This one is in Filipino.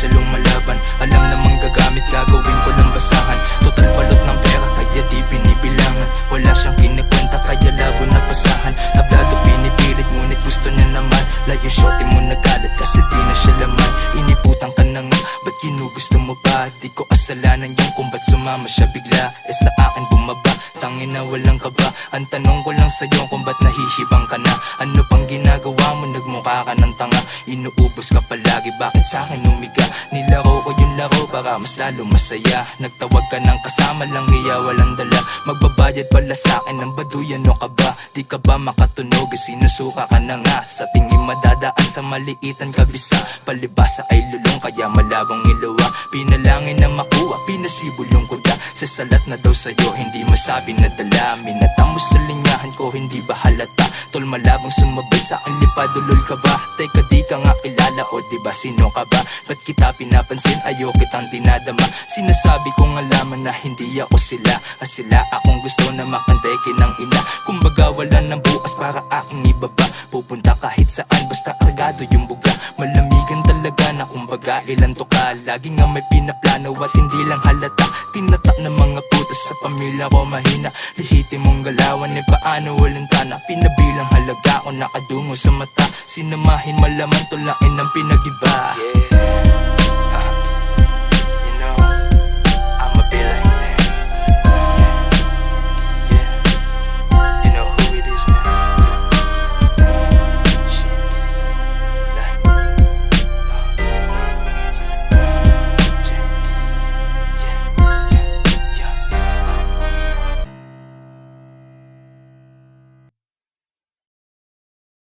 siya lumalaban. Alam namang gagamit, gagawin ko lang basahan. Total balot ng pera, kaya di binibilangan. Wala siyang kinikwenta, kaya labo na basahan. Tablado pinipilit, ngunit gusto niya naman. Layo shorty mo nagalit, kasi di na siya laman. Iniputan ka na nga, ba't ginugusto mo pa? Di ko asalanan yung kung ba't sumama siya bigla. Eh sa akin bumaba, tangin na walang kaba. Ang tanong ko lang sa'yo kung ba't nahihibang ka na. Ano pang ginagawa mo, nagmukha ka ng tanga. Inuubos ka palagi, bakit sa'kin nung para mas lalo masaya. Nagtawag ka ng kasama lang hiya walang dala. Magbabayad pala sa akin ng baduyan o ka ba? Di ka ba makatunog, sinusuka ka na nga. Sa tingin madadaan sa maliitan kabisa Palibasa ay lulong kaya malabong iluwa Pinalangin na makuha, pinasibulong ko da Sa salat na daw sa'yo, hindi masabi na dala. Minatang mo sa linyahan ko, hindi ba halata? Tol malabong sumabay sa akin lipad, ulol ka ba? Teka ba? Sino ka ba? Ba't kita pinapansin, ayaw kitang dinadama. Sinasabi kong alaman na hindi ako sila. At sila akong gusto na makantay kinang ina. Kumbaga wala ng bukas para aking ibaba. Pupunta kahit saan basta argado yung buga. Malamigan talaga na kumbaga ilan to ka? Lagi nga may pinaplano at hindi lang halata. Tinatak ng mga putas sa pamilya ko mahina. Lihitin mong galawan eh paano walang tana? Pinabilang halaga nakadungo sa mata Sinamahin malaman tulain ng pinagiba yeah.